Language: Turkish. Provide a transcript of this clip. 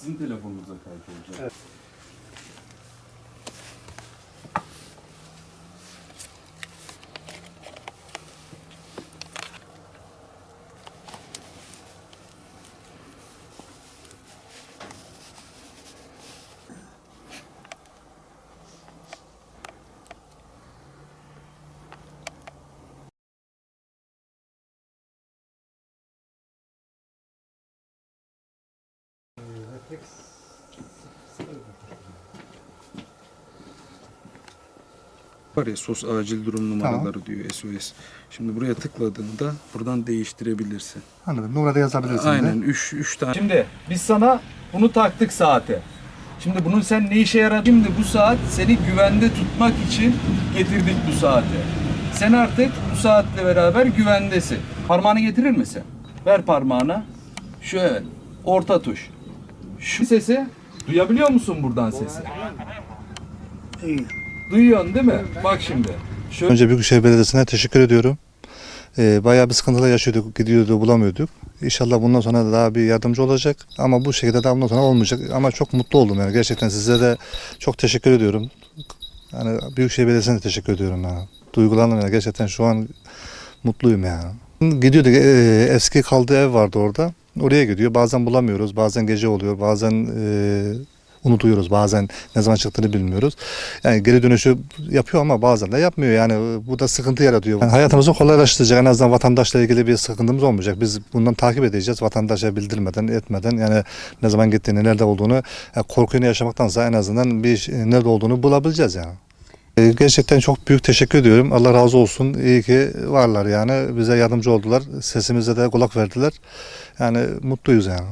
Sizin telefonunuza kayıt olacak. Var ya SOS acil durum numaraları diyor SOS. Şimdi buraya tıkladığında buradan değiştirebilirsin. Anladım. Numarada yazabilirsin de. Aynen 3 3 tane. Şimdi biz sana bunu taktık saate. Şimdi bunun sen ne işe yaradı? Şimdi bu saat seni güvende tutmak için getirdik bu saati. Sen artık bu saatle beraber güvendesin. Parmağını getirir misin? Ver parmağını. Şu evet. Orta tuş. Şu sesi duyabiliyor musun buradan sesi? Duyuyorsun değil mi? Bak şimdi. Şöyle Önce Büyükşehir Belediyesi'ne teşekkür ediyorum. Ee, bayağı bir sıkıntılar yaşıyorduk, gidiyordu, bulamıyorduk. İnşallah bundan sonra da daha bir yardımcı olacak. Ama bu şekilde daha bundan sonra olmayacak. Ama çok mutlu oldum yani. Gerçekten size de çok teşekkür ediyorum. Yani Büyükşehir Belediyesi'ne de teşekkür ediyorum yani. Duygulandım yani. Gerçekten şu an mutluyum yani. Gidiyorduk, e, eski kaldığı ev vardı orada. Oraya gidiyor. Bazen bulamıyoruz, bazen gece oluyor, bazen e, unutuyoruz, bazen ne zaman çıktığını bilmiyoruz. Yani geri dönüşü yapıyor ama bazen de yapmıyor. Yani bu da sıkıntı yaratıyor. Yani hayatımızı kolaylaştıracak. En azından vatandaşla ilgili bir sıkıntımız olmayacak. Biz bundan takip edeceğiz. Vatandaşa bildirmeden, etmeden yani ne zaman gittiğini, nerede olduğunu yani korkuyla yaşamaktansa en azından bir şey- nerede olduğunu bulabileceğiz yani. Ee, Gerçekten çok büyük teşekkür ediyorum. Allah razı olsun. İyi ki varlar yani. Bize yardımcı oldular. Sesimize de kulak verdiler. Yani mutluyuz yani.